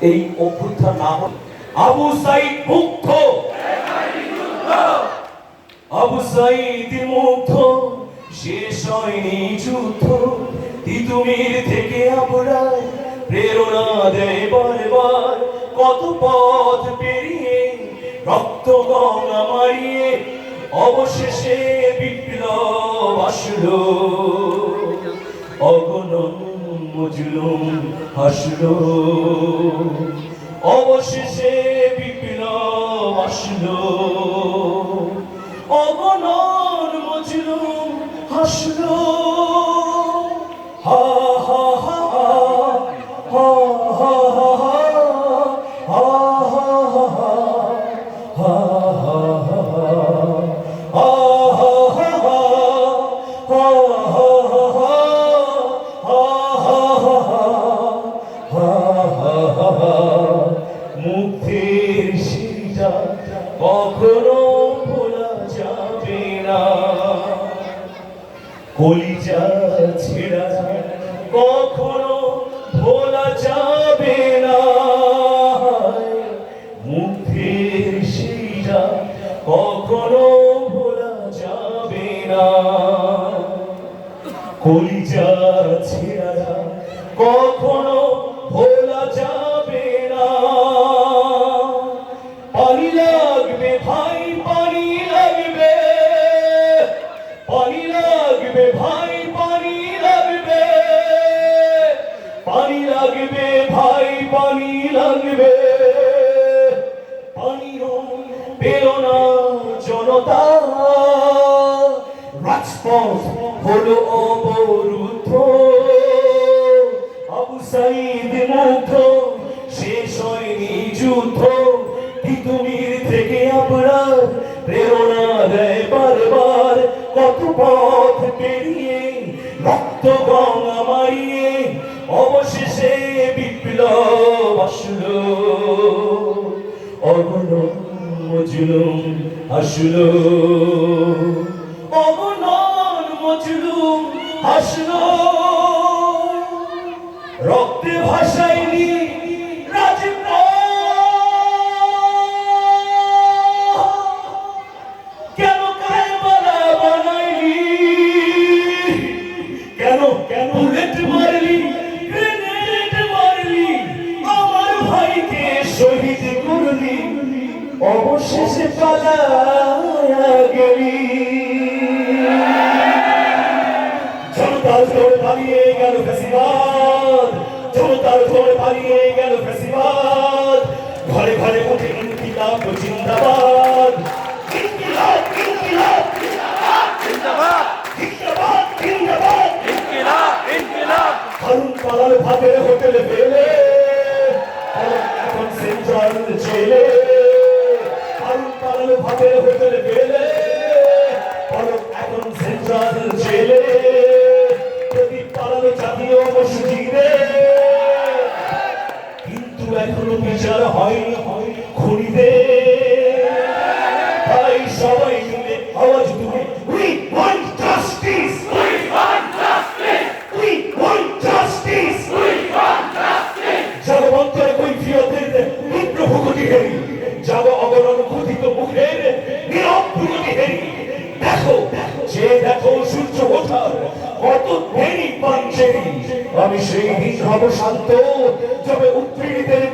এই অভ্যুত্থান না হলে আবু সাইদ মুগ্ধ। আবু সাইদ মুগ্ধ। শেষ হয়নি যুদ্ধ। তিতুমির থেকে আমরা প্রেরণা দেয় বারবার। কত পথ পেরিয়ে রক্ত গঙ্গা মারিয়ে অবশেষে বিপ্লব আসলো। অগণন মজলুম হাসলো। অবশেষে মুক্তির সিটা কখনো ভোলা যাবে না। কলিজা ছেড়া কখনো ভোলা যাবে না। মুখের সেইটা কখনো ভোলা যাবে না। কলিজা লাগবে, ভাই, পানি লাগবে। পানি লাগবে, ভাই, পানি লাগবে। পানিও পেল না জনতা। রাজপথ হলো অবরুদ্ধ। আবু সাইদ মুগ্ধ, শেষ হয়নি যুদ্ধ। পথ পেরিয়ে, রক্ত গঙ্গা মারিয়ে অবশেষে বিপ্লব আসলো। অগণ মজলুম আসলো। অগণন মজলুম আসলো। রক্তে ভাসাইনি রাজপথ ভাইকে শহীদ করলি, অবশেষে পালায়া গেলি। জনতার জোর পালিয়ে গেল ফেসিবাদ, জনতার জোর পালিয়ে গেল ফেসিবাদ। ঘরে ঘরে উঠে ইনকিলাব, জিন্দাবাদ। ইনকিলাব ইনকিলাব জিন্দাবাদ জিন্দাবাদ। পালাল ভাবে হোটেলে পেলে এখন সেন্ট্রাল জেলে। প্রদীপ পালালো জাতীয় কিন্তু এখনও বিচার হয়নি তাই সবাই মিলে আওয়াজ তুলে যে দেখো সূর্য ওঠার কত দেরি পাঞ্চেরি আমি সেই দিন হব শান্ত যবে উৎপীড়িতের